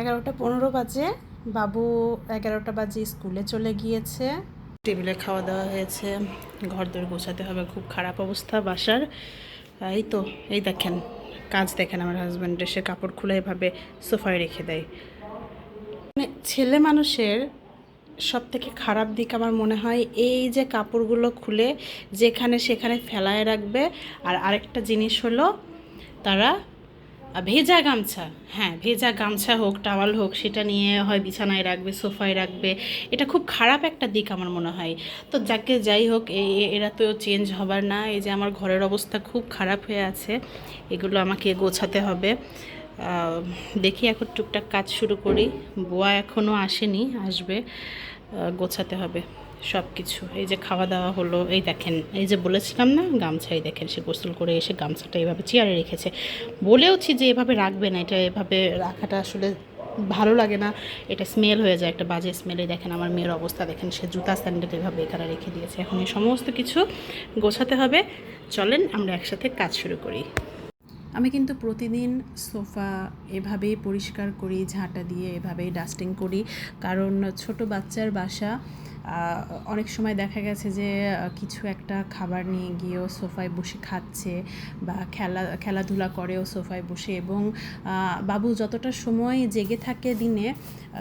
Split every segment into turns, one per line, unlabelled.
এগারোটা পনেরো বাজে। বাবু এগারোটা বাজে স্কুলে চলে গিয়েছে। টেবিলে খাওয়া দাওয়া হয়েছে। ঘর দর গোছাতে হবে, খুব খারাপ অবস্থা বাসার। এই তো, এই দেখেন, কাজ দেখেন আমার হাজব্যান্ড এসে কাপড় খুলে এভাবে সোফায় রেখে দেয়। মানে ছেলে মানুষের সব থেকে খারাপ দিক আমার মনে হয়, এই যে কাপড়গুলো খুলে যেখানে সেখানে ফেলায় রাখবে। আর আরেকটা জিনিস হলো, তারা ভেজা গামছা। হ্যাঁ ভেজা গামছা হোক, টাওয়াল হোক, সেটা নিয়ে হয় বিছানায় রাখবে, সোফায় রাখবে। এটা খুব খারাপ একটা দিক আমার মনে হয়। তো যাকে যাই হোক এরা তো চেঞ্জ হবার না। এই যে আমার ঘরের অবস্থা খুব খারাপ হয়ে আছে, এগুলো আমাকে গোছাতে হবে। দেখি এখন টুকটাক কাজ শুরু করি। বোয়া এখনও আসেনি, আসবে গোছাতে হবে। সব কিছু এই যে খাওয়া দাওয়া হলো, এই দেখেন, এই যে বলেছিলাম না গামছাই দেখেন, সে গোসল করে এসে গামছাটা এইভাবে চেয়ারে রেখেছে। বলেওছি যে এভাবে রাখবে না, এটা এভাবে রাখাটা আসলে ভালো লাগে না। এটা স্মেল হয়ে যায়, একটা বাজে স্মেলে দেখেন আমার মেয়ের অবস্থা, দেখেন সে জুতা স্যান্ডেল এভাবে এখানে রেখে দিয়েছে। এখন এই সমস্ত কিছু গোছাতে হবে। চলেন, আমরা একসাথে কাজ শুরু করি। আমি কিন্তু প্রতিদিন সোফা এভাবেই পরিষ্কার করি, ঝাঁটা দিয়ে এভাবেই ডাস্টিং করি। কারণ ছোট বাচ্চার বাসা অনেক সময় দেখা গেছে যে কিছু একটা খাবার নিয়ে গিয়েও সোফায় বসে খাচ্ছে বা খেলা খেলাধুলা করেও সোফায় বসে এবং বাবু যতটা সময় জেগে থাকে দিনে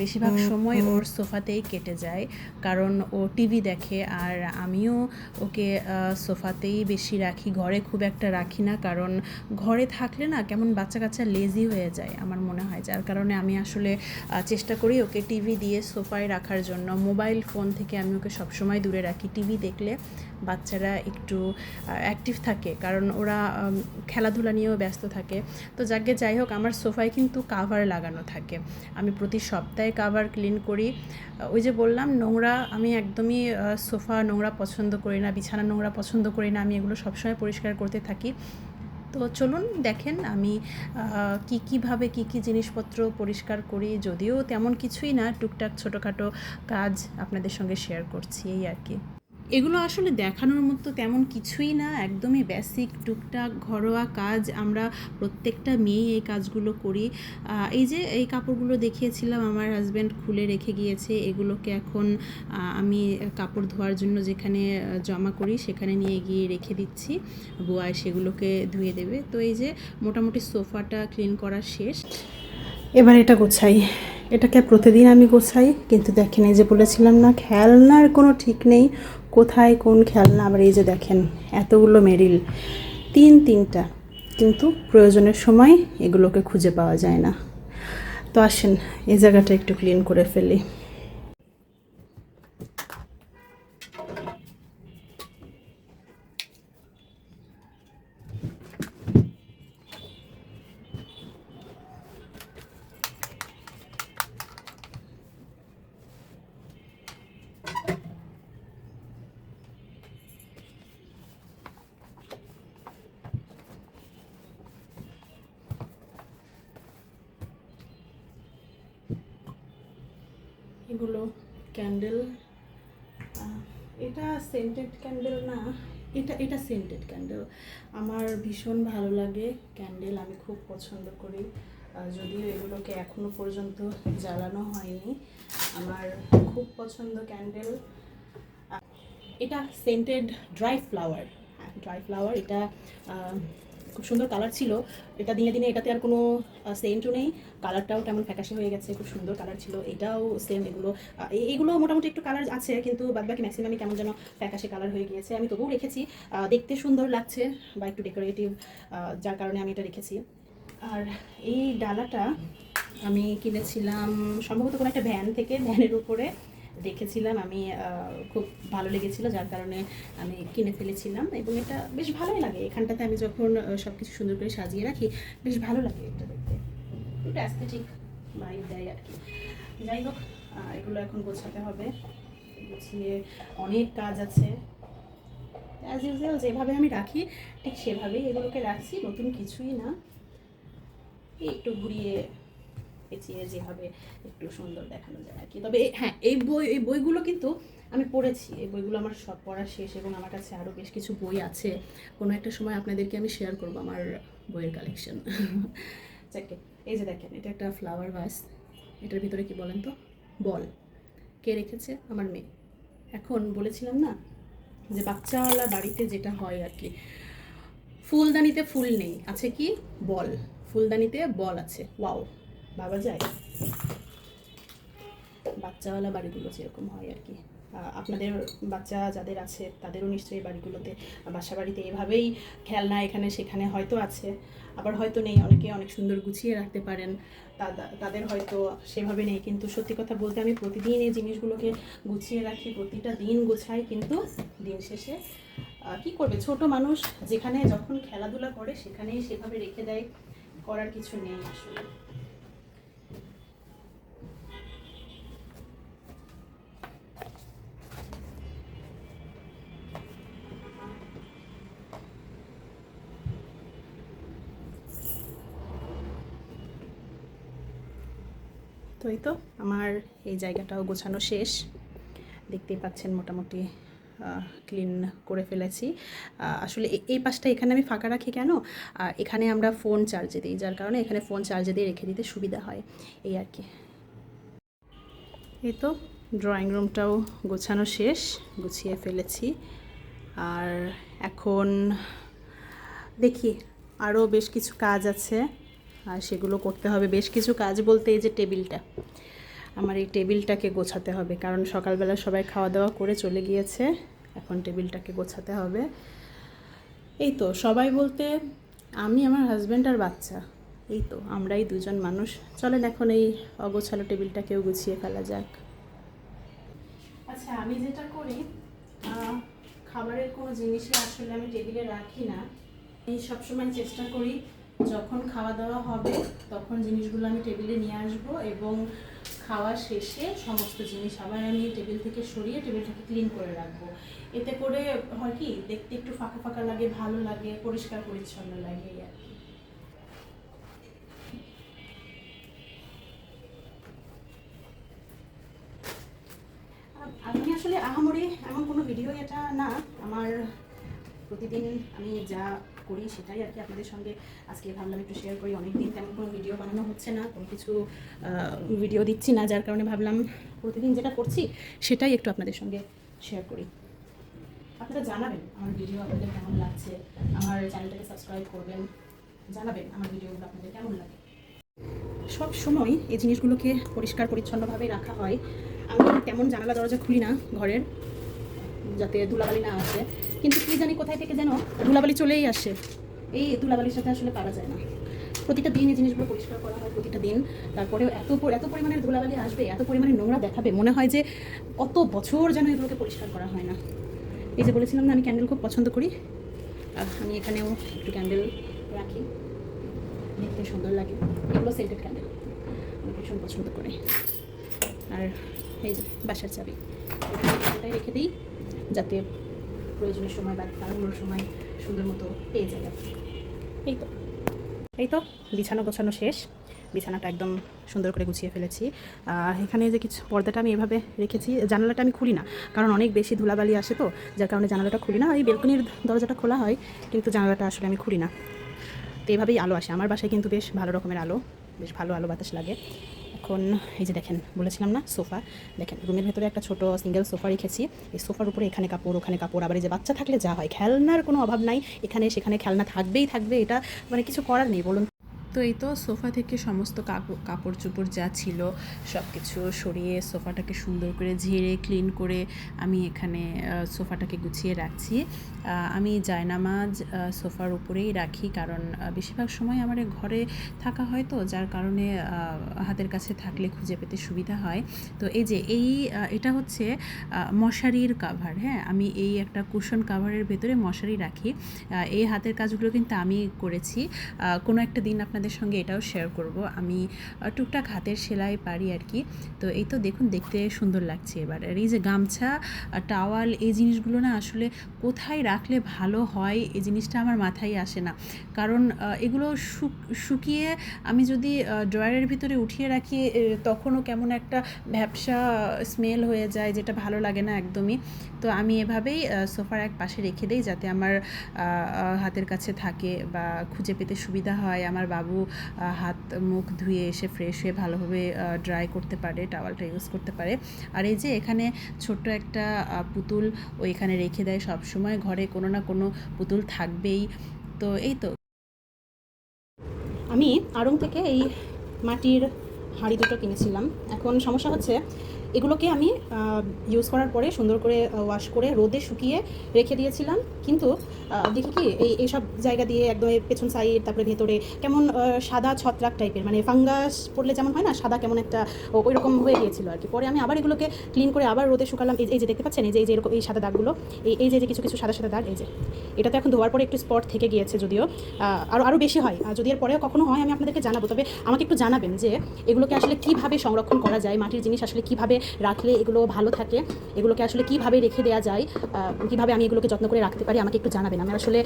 বেশিরভাগ সময় ওর সোফাতেই কেটে যায়। কারণ ও টিভি দেখে আর আমিও ওকে সোফাতেই বেশি রাখি। ঘরে খুব একটা রাখি না কারণ ঘরে থাকলে না কেমন বাচ্চা কাচ্চা লেজি হয়ে যায় আমার মনে হয়। যার কারণে আমি আসলে চেষ্টা করি ওকে টিভি দিয়ে সোফায় রাখার জন্য। মোবাইল ফোন থেকে আমি ওকে সবসময় দূরে রাখি। টিভি দেখলে বাচ্চারা একটু অ্যাক্টিভ থাকে, কারণ ওরা খেলাধুলা নিয়েও ব্যস্ত থাকে। তো যাকে যাই হোক, আমার সোফায় কিন্তু কাভার লাগানো থাকে। আমি প্রতি সপ্তাহে কাভার ক্লিন করি। ওই যে বললাম, নোংরা আমি একদমই সোফা নোংরা পছন্দ করি না, বিছানা নোংরা পছন্দ করি না, আমি এগুলো সবসময় পরিষ্কার করতে থাকি। তো চলুন দেখেন আমি কি কীভাবে কি কি জিনিসপত্র পরিষ্কার করি, যদিও তেমন কিছুই না, টুকটাক ছোটোখাটো কাজ আপনাদের সঙ্গে শেয়ার করছি, এই আর কি। এগুলো আসলে দেখানোর মতো তেমন কিছুই না, একদমই বেসিক টুকটাক, ঘরোয়া কাজ আমরা প্রত্যেকটা মেয়ে এই কাজগুলো করি। এই যে এই কাপড়গুলো দেখিয়েছিলাম, আমার হাজব্যান্ড খুলে রেখে গিয়েছে, এগুলোকে এখন আমি কাপড় ধোয়ার জন্য যেখানে জমা করি সেখানে নিয়ে গিয়ে রেখে দিচ্ছি। বুয়ায় সেগুলোকে ধুয়ে দেবে। তো এই যে মোটামুটি সোফাটা ক্লিন করা শেষ। এবার এটা গোছাই। এটাকে প্রতিদিন আমি গোছাই, কিন্তু দেখেন এই যে বলেছিলাম না, খেলনার কোনো ঠিক নেই। কোথায় কোন খেলনা, আবার এই যে দেখেন এতগুলো মেরিল, তিন তিনটা। কিন্তু প্রয়োজনের সময় এগুলোকে খুঁজে পাওয়া যায় না। তো আসেন এই জায়গাটা একটু ক্লিন করে ফেলি। এগুলো ক্যান্ডেল এটা সেন্টেড ক্যান্ডেল না, এটা এটা সেন্টেড ক্যান্ডেল আমার ভীষণ ভালো লাগে ক্যান্ডেল আমি খুব পছন্দ করি। যদিও এগুলোকে এখনও পর্যন্ত জ্বালানো হয়নি। আমার খুব পছন্দ ক্যান্ডেল এটা scented dry flower dry flower এটা খুব সুন্দর কালার ছিল। এটা দিনে দিনে এটাতে আর কোনো সেন্টও নেই। কালারটাও কেমন ফ্যাকাশে হয়ে গেছে খুব সুন্দর কালার ছিল। এটাও সেম এগুলো। আহ, এ- এগুলো মোটামুটি একটু কালার আছে কিন্তু বাদবাকি ম্যাক্সিমামই কেমন যেন ফ্যাকাশে কালার হয়ে গিয়েছে। আমি তবুও রেখেছি। দেখতে সুন্দর লাগছে বা একটু ডেকোরেটিভ যার কারণে আমি এটা রেখেছি। আর এই ডালাটা আমি কিনেছিলাম সম্ভবত কোনো একটা ভ্যান থেকে ভ্যানের উপরে। দেখেছিলাম, আমি খুব ভালো লেগেছিল, যার কারণে আমি কিনে ফেলেছিলাম এবং এটা বেশ ভালোই লাগে। এখানটাতে আমি যখন সব কিছু সুন্দর করে সাজিয়ে রাখি, বেশ ভালো লাগে এটা দেখতে। একটু অ্যাস্থেটিক ভাইব দেয় আর কি। যাই হোক এগুলো এখন গোছাতে হবে। গুছিয়ে অনেক কাজ আছে। অ্যাজ ইউজুয়াল যেভাবে আমি রাখি, ঠিক সেভাবেই এগুলোকে রাখছি, নতুন কিছুই না। একটু ঘুরিয়ে পেঁচিয়ে যেভাবে একটু সুন্দর দেখানো যায় আর কি। তবে হ্যাঁ এই বই, এই বইগুলো কিন্তু আমি পড়েছি। এই বইগুলো আমার সব পড়া শেষ এবং আমার কাছে আরও বেশ কিছু বই আছে। কোনো একটা সময় আপনাদেরকে আমি শেয়ার করব আমার বইয়ের কালেকশন যাকে, এই যে দেখেন, এটা একটা ফ্লাওয়ার ভাস এটার ভিতরে কি বলেন তো? বল। কে রেখেছে? আমার মেয়ে। এখন বলেছিলাম না যে বাচ্চাওয়ালা বাড়িতে যেটা হয় আর কি, ফুলদানিতে ফুল নেই। আছে কি? বল। ফুলদানিতে বল আছে। ওয়াও বাবা যায়। বাচ্চাওয়ালা বাড়িগুলো যেরকম হয় আর কি। আপনাদের বাচ্চা যাদের আছে, তাদেরও নিশ্চয়ই বাড়িগুলোতে বাসা বাড়িতে এভাবেই খেলনা এখানে সেখানে হয়তো আছে। আবার হয়তো নেই, অনেকে অনেক সুন্দর গুছিয়ে রাখতে পারেন। তাদের হয়তো সেভাবে নেই। কিন্তু সত্যি কথা বলতে আমি প্রতিদিন এই জিনিসগুলোকে গুছিয়ে রাখি, প্রতিটা দিন গোছাই, কিন্তু দিন শেষে কি করবে? ছোট মানুষ যেখানে যখন খেলাধুলা করে, সেখানেই সেভাবে রেখে দেয়, করার কিছু নেই আসলে। তো এই তো, আমার এই জায়গাটাও গোছানো শেষ। দেখতেই পাচ্ছেন মোটামুটি ক্লিন করে ফেলেছি। আসলে এই পাশটা এখানে আমি ফাঁকা রাখি কেন? এখানে আমরা ফোন চার্জে দিই, যার কারণে এখানে ফোন চার্জে দিয়ে রেখে দিতে সুবিধা হয়। এই আর কি। এই তো ড্রয়িং রুমটাও গোছানো শেষ, গুছিয়ে ফেলেছি। আর এখন দেখি আরও বেশ কিছু কাজ আছে। আর সেগুলো করতে হবে। বেশ কিছু কাজ বলতে এই যে টেবিলটা, আমার এই টেবিলটাকে গোছাতে হবে। কারণ সকালবেলা সবাই খাওয়া দাওয়া করে চলে গিয়েছে, এখন টেবিলটাকে গোছাতে হবে। এই তো, সবাই বলতে আমি, আমার হাজব্যান্ড আর বাচ্চা। এই তো, আমরাই দুজন মানুষ। চলেন এখন এই অগোছালো টেবিলটাকেও গুছিয়ে ফেলা যাক। আচ্ছা আমি যেটা করি খাবারের কোনো জিনিসই আসলে আমি টেবিলে রাখি না। আমি সবসময় চেষ্টা করি যখন খাওয়া দাওয়া হবে, তখন জিনিসগুলো আমি টেবিলে নিয়ে আসব এবং খাওয়া শেষে সমস্ত জিনিস আবার আমি টেবিল থেকে সরিয়ে টেবিলটাকে ক্লিন করে রাখব। এতে করে হয় কি, দেখতে একটু ফাঁকা ফাঁকা লাগে, ভালো লাগে, পরিষ্কার পরিচ্ছন্ন লাগে আর কি। আমি আসলে আহামরি এমন কোনো ভিডিও এটা না, আমার প্রতিদিন আমি যা করি সেটাই আর কি আপনাদের সঙ্গে আজকে ভাবলাম একটু শেয়ার করি। অনেক দিন তেমন কোনো ভিডিও বানানো হচ্ছে না, কোনো কিছু ভিডিও দিচ্ছি না, যার কারণে ভাবলাম প্রতিদিন যেটা করছি সেটাই একটু আপনাদের সঙ্গে শেয়ার করি। আপনারা জানাবেন আমার ভিডিও আপনাদের কেমন লাগছে, আমার চ্যানেলটাকে সাবস্ক্রাইব করবেন, জানাবেন আমার ভিডিওগুলো আপনাদের কেমন লাগে। সব সময় এই জিনিসগুলোকে পরিষ্কার পরিচ্ছন্নভাবে রাখা হয়। আমি তেমন জানালা দরজা খুলি না ঘরের যাতে ধুলাবালি না আসে। কিন্তু কি জানি কোথায় থেকে যেন ধুলাবালি চলেই আসে। এই ধুলাবালির সাথে আসলে পারা যায় না। প্রতিটা দিন এই জিনিসগুলো পরিষ্কার করা হয় প্রতিটা দিন। তারপরেও এত এত পরিমাণের ধুলাবালি আসবে, এত পরিমাণে নোংরা দেখাবে। মনে হয় যে কত বছর যেন এগুলোকে পরিষ্কার করা হয় না। এই যে বলেছিলাম না, আমি ক্যান্ডেল খুব পছন্দ করি। আর আমি এখানেও একটু ক্যান্ডেল রাখি। দেখতে সুন্দর লাগে। এগুলো সেন্টেড ক্যান্ডেল আমি ভীষণ পছন্দ করি। আর এই যে বাসার চাবি। রেখে দিই। যাতে প্রয়োজনের সময় বা তাড়াহুড়োর সময় সুন্দর মতো পেয়ে যায়। এই তো। এই তো, বিছানো গোছানো শেষ। বিছানাটা একদম সুন্দর করে গুছিয়ে ফেলেছি। এখানে যে কিছু পর্দাটা আমি এভাবে রেখেছি, জানালাটা আমি খুলি না। কারণ অনেক বেশি ধুলাবালি আসে তো, যার কারণে জানালাটা খুলি না। এই বেলকনির দরজাটা খোলা হয়, কিন্তু জানালাটা আসলে আমি খুলি না। তো এইভাবেই আলো আসে। আমার বাসায় কিন্তু বেশ ভালো রকমের আলো, বেশ ভালো আলো বাতাস লাগে। এখন, এই যে দেখেন, বলেছিলাম না, সোফা। দেখেন, রুমের ভেতরে একটা ছোট সিঙ্গেল সোফা রেখেছি। এই সোফার উপরে এখানে কাপড়, ওখানে কাপড়। আবার এই যে বাচ্চা থাকলে যা হয়, খেলনার কোনো অভাব নাই। এখানে সেখানে খেলনা থাকবেই থাকবে, এটা মানে কিছু করার নেই, বলুন। তো এই তো সোফা থেকে সমস্ত কাপড় চোপড় যা ছিল সব কিছু সরিয়ে সোফাটাকে সুন্দর করে ঝেড়ে ক্লিন করে আমি এখানে সোফাটাকে গুছিয়ে রাখছি। আমি জায়নামাজ সোফার উপরেই রাখি কারণ বেশিরভাগ সময় আমার ঘরে থাকা হয় তো, যার কারণে হাতের কাছে থাকলে খুঁজে পেতে সুবিধা হয়। তো এই যে এই এটা হচ্ছে মশারির কাভার হ্যাঁ? আমি এই একটা কুশন কাভারের ভেতরে মশারি রাখি। এই হাতের কাজগুলো কিন্তু আমি করেছি। কোনো একটা দিন আপনাদের সঙ্গে এটাও শেয়ার করব। আমি টুকটাক হাতের সেলাই পারি আর কি। তো এই তো দেখুন, দেখতে সুন্দর লাগছে এবার। আর এই যে গামছা টাওয়াল এই জিনিসগুলো না আসলে কোথায় রাখলে ভালো হয়, এই জিনিসটা আমার মাথায় আসে না। কারণ এগুলো শুক- শুকিয়ে আমি যদি ড্রয়ারের ভিতরে উঠিয়ে রাখি তখনও কেমন একটা ভ্যাবসা স্মেল হয়ে যায়, যেটা ভালো লাগে না একদমই। তো আমি এভাবেই সোফার এক পাশে রেখে দিই যাতে আমার হাতের কাছে থাকে বা খুঁজে পেতে সুবিধা হয়। আমার বাবু হাত, মুখ ধুয়ে এসে ফ্রেশ হয়ে ভালোভাবে ড্রাই করতে পারে টাওয়ালটা ইউজ করতে পারে। আর এই যে এখানে ছোট্ট একটা পুতুল ও এখানে রেখে দেয় সব সময় ঘরে কোনো না কোনো পুতুল থাকবেই। তো এই তো।
আমি আড়ং থেকে এই মাটির হাঁড়ি দুটো কিনেছিলাম। এখন সমস্যা হচ্ছে এগুলোকে আমি ইউজ করার পরে সুন্দর করে ওয়াশ করে রোদে শুকিয়ে রেখে দিয়েছিলাম। কিন্তু দেখি কি, এই, এইসব জায়গা দিয়ে একদম পেছন সাইড তারপরে ভেতরে কেমন সাদা ছত্রাক টাইপের মানে ফাঙ্গাস পড়লে যেমন হয় না, সাদা কেমন একটা ওই রকম হয়ে গিয়েছিল আর কি পরে আমি আবার এগুলোকে ক্লিন করে আবার রোদে শুকালাম। এই যে দেখতে পাচ্ছেন, এই যে এই যে এরকম এই সাদা দাগগুলো, এই এই যে কিছু কিছু সাদা সাদা দাগ, এই যে। এটা তো এখন ধোয়ার পরে একটু স্পট থেকে গিয়েছে যদিও আরও আরও বেশি হয়। আর যদি এর পরেও কখনো হয়, আমি আপনাদেরকে জানাব। তবে আমাকে একটু জানাবেন যে, এগুলোকে আসলে কীভাবে সংরক্ষণ করা যায়, মাটির জিনিস আসলে কীভাবে রাখলে এগুলো ভালো থাকে। এগুলোকে আসলে কীভাবে রেখে দেওয়া যায় কীভাবে আমি এগুলোকে যত্ন করে রাখতে পারি, আমাকে একটু জানাবেন। আমি আসলে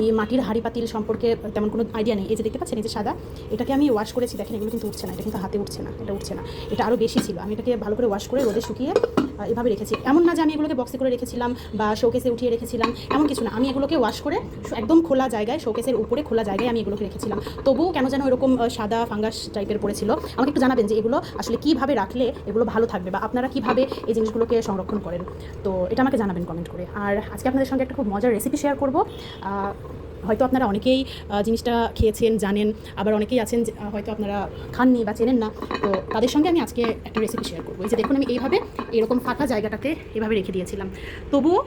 এই মাটির হাঁড়ি পাতিল সম্পর্কে তেমন কোনো আইডিয়া নেই। এই যে দেখতে পাচ্ছেন, এই যে সাদা, এটাকে আমি ওয়াশ করেছি। দেখেন, এগুলো কিন্তু উঠছে না। এটা কিন্তু হাতে উঠছে না, এটা উঠছে না। এটা আরও বেশি ছিল। আমি এটাকে ভালো করে ওয়াশ করে রোদে শুকিয়ে এভাবে রেখেছি। এমন না যে আমি এগুলোকে বক্সে করে রেখেছিলাম বা শোকেসে উঠিয়ে রেখেছিলাম, এমন কিছু না। আমি এগুলোকে ওয়াশ করে একদম খোলা জায়গায় শোকেসের উপরে খোলা জায়গায় আমি এগুলোকে রেখেছিলাম। তবুও কেন যেন এরকম সাদা ফাঙ্গাস টাইপের পড়েছিল। আমাকে একটু জানাবেন যে এগুলো আসলে কীভাবে রাখলে এগুলো ভালো থাকবে বা আপনারা কীভাবে এই জিনিসগুলোকে সংরক্ষণ করেন? তো এটা আমাকে জানাবেন কমেন্ট করে। আর আজকে আপনাদের সঙ্গে একটা খুব মজার রেসিপি শেয়ার করব। হয়তো আপনারা অনেকেই জিনিসটা খেয়েছেন, জানেন, আবার অনেকেই আছেন হয়তো আপনারা খাননি বা চেনেন না। তো তাদের সঙ্গে আমি আজকে একটা রেসিপি শেয়ার করব। এই যে দেখুন, আমি এইভাবে এরকম ফাঁকা জায়গাটাতে এভাবে রেখে দিয়েছিলাম। তবুও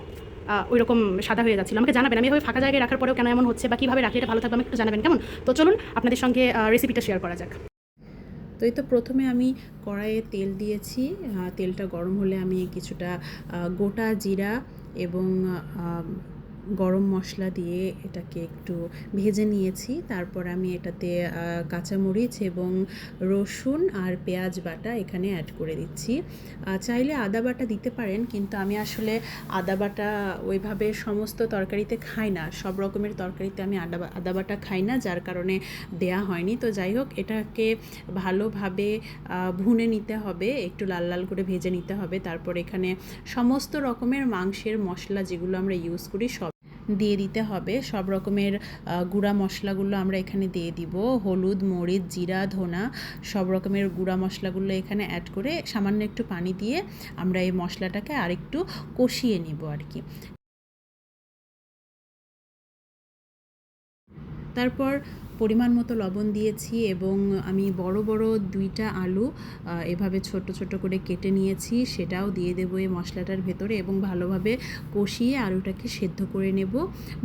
ওই রকম সাদা হয়ে যাচ্ছিল। আমাকে জানাবেন, আমি এভাবে ফাঁকা জায়গায় রাখার পরেও কেন এমন হচ্ছে বা কীভাবে রাখলে এটা ভালো থাকবে, আমাকে একটু জানাবেন, কেমন? তো চলুন, আপনাদের সঙ্গে রেসিপিটা শেয়ার করা যাক।
তো এই তো প্রথমে আমি কড়াইয়ে তেল দিয়েছি। তেলটা গরম হলে আমি কিছুটা গোটা জিরা এবং গরম মশলা দিয়ে এটাকে একটু ভেজে নিয়েছি। তারপর আমি এটাতে কাঁচামরিচ এবং রসুন আর পেঁয়াজ বাটা এখানে অ্যাড করে দিচ্ছি। চাইলে আদা বাটা দিতে পারেন, কিন্তু আমি আসলে আদা বাটা ওইভাবে সমস্ত তরকারিতে খাই না। সব রকমের তরকারিতে আমি আদা আদা বাটা খাই না, যার কারণে দেয়া হয়নি। তো যাই হোক, এটাকে ভালোভাবে ভুনে নিতে হবে, একটু লাল লাল করে ভেজে নিতে হবে। তারপর এখানে সমস্ত রকমের মাংসের মশলা যেগুলো আমরা ইউজ করি, সব দিয়ে দিতে হবে। সব রকমের গুঁড়া মশলাগুলো আমরা এখানে দিয়ে দিব। হলুদ, মরিচ, জিরা, ধনা, সব রকমের গুঁড়া মশলাগুলো এখানে অ্যাড করে সামান্য একটু পানি দিয়ে আমরা এই মশলাটাকে আরেকটু কষিয়ে নিব আর কি। তারপর পরিমাণ মতো লবণ দিয়েছি এবং আমি বড় বড় দুইটা আলু এভাবে ছোট ছোট করে কেটে নিয়েছি, সেটাও দিয়ে দেবো এই মশলাটার ভেতরে এবং ভালোভাবে কষিয়ে আলুটাকে সেদ্ধ করে নেব।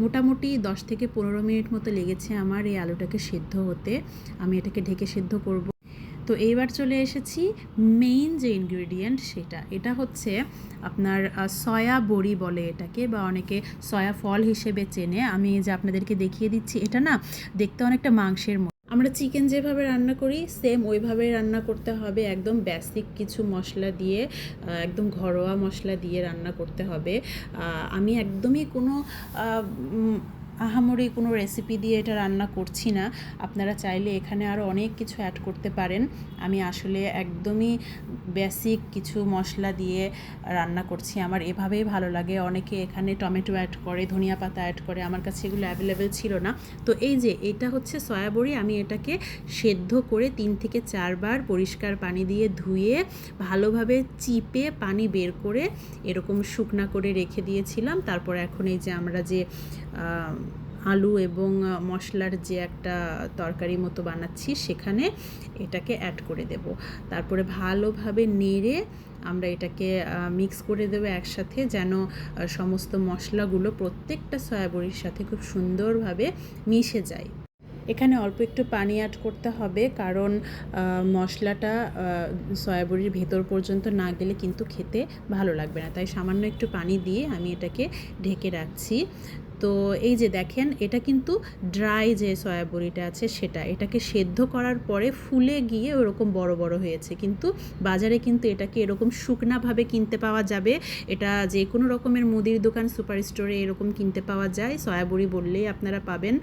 মোটামুটি দশ থেকে পনেরো মিনিট মতো লেগেছে আমার এই আলুটাকে সেদ্ধ হতে। আমি এটাকে ঢেকে সেদ্ধ করব। তো এইবার চলে এসেছি মেইন যে ইনগ্রেডিয়েন্ট সেটা। এটা হচ্ছে আপনার সয়া বড়ি বলে এটাকে, বা অনেকে সয়া ফল হিসেবে চেনে। আমি যে আপনাদেরকে দেখিয়ে দিচ্ছি, এটা না দেখতে অনেকটা মাংসের মতো। আমরা চিকেন যেভাবে রান্না করি সেম ওইভাবে রান্না করতে হবে। একদম বেসিক কিছু মশলা দিয়ে একদম ঘরোয়া মশলা দিয়ে রান্না করতে হবে। আমি একদমই কোনো আহামরি কোনো রেসিপি দিয়ে এটা রান্না করছি না। আপনারা চাইলে এখানে আরও অনেক কিছু অ্যাড করতে পারেন। আমি আসলে একদমই বেসিক কিছু মশলা দিয়ে রান্না করছি। আমার এভাবেই ভালো লাগে। অনেকে এখানে টমেটো অ্যাড করে, ধনিয়া পাতা অ্যাড করে। আমার কাছে এগুলো অ্যাভেলেবেল ছিল না। তো এই যে, এটা হচ্ছে সয়াবড়ি আমি এটাকে সেদ্ধ করে তিন থেকে চারবার পরিষ্কার পানি দিয়ে ধুয়ে ভালোভাবে চিপে পানি বের করে এরকম শুকনা করে রেখে দিয়েছিলাম। তারপর এখন এই যে আমরা যে আলু এবং মশলার যে একটা তরকারি মতো বানাচ্ছি, সেখানে এটাকে অ্যাড করে দেব। তারপরে ভালোভাবে নেড়ে আমরা এটাকে মিক্স করে দেবো একসাথে, যেন সমস্ত মশলাগুলো প্রত্যেকটা সয়াবড়ির সাথে খুব সুন্দরভাবে মিশে যায়। এখানে অল্প একটু পানি অ্যাড করতে হবে, কারণ মশলাটা সয়াবড়ির ভেতর পর্যন্ত না গেলে কিন্তু খেতে ভালো লাগবে না। তাই সামান্য একটু পানি দিয়ে আমি এটাকে ঢেকে রাখছি। তো এই যে দেখেন, এটা কিন্তু ড্রাই যে সয়াবড়িটা আছে সেটা, এটাকে সেদ্ধ করার পরে ফুলে গিয়ে ওরকম বড় বড় হয়েছে। কিন্তু বাজারে কিন্তু এটাকে এরকম শুকনাভাবে কিনতে পাওয়া যাবে। এটা যে কোনো রকমের মুদির দোকান, সুপার স্টোরে এরকম কিনতে পাওয়া যায়। সয়াবড়ি বললেই আপনারা পাবেন।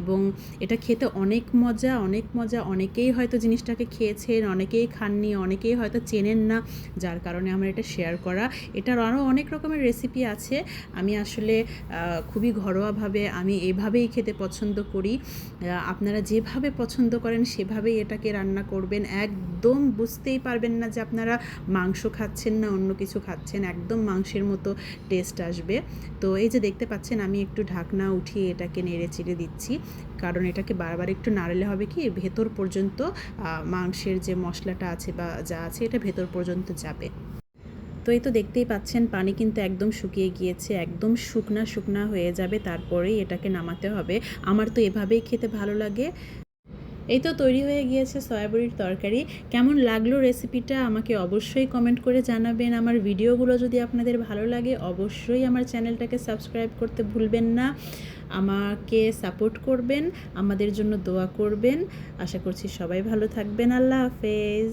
এবং এটা খেতে অনেক মজা অনেক মজা। অনেকেই হয়তো জিনিসটাকে খেয়েছেন, অনেকেই খাননি, অনেকেই হয়তো চেনেন না, যার কারণে আমার এটা শেয়ার করা। এটার আরও অনেক রকমের রেসিপি আছে। আমি আসলে খুবই ঘরোয়াভাবে আমি এভাবেই খেতে পছন্দ করি। আপনারা যেভাবে পছন্দ করেন সেভাবেই এটাকে রান্না করবেন। একদম বুঝতেই পারবেন না যে আপনারা মাংস খাচ্ছেন না, অন্য কিছু খাচ্ছেন। একদম মাংসের মতো টেস্ট আসবে। তো এই যে দেখতে পাচ্ছেন, আমি একটু ঢাকনা উঠিয়ে এটাকে নেড়ে চেড়ে দিচ্ছি। কারণ এটাকে বারবার একটু নাড়লে হবে কি, ভেতর পর্যন্ত মাংসের যে মশলাটা আছে বা যা আছে, এটা ভেতর পর্যন্ত যাবে। তো এই তো দেখতেই পাচ্ছেন, পানি কিন্তু একদম শুকিয়ে গিয়েছে, একদম শুকনা শুকনা হয়ে যাবে, তারপরেই এটাকে নামাতে হবে। আমার তো এভাবেই খেতে ভালো লাগে। এই তো তৈরি হয়ে গিয়েছে সয়াবড়ির তরকারি। কেমন লাগল রেসিপিটা আমাকে অবশ্যই কমেন্ট করে জানাবেন। আমার ভিডিওগুলো যদি আপনাদের ভালো লাগে, অবশ্যই আমার চ্যানেলটাকে সাবস্ক্রাইব করতে ভুলবেন না। আমাকে সাপোর্ট করবেন, আমাদের জন্য দোয়া করবেন। আশা করছি সবাই ভালো থাকবেন। আল্লাহ হাফেজ।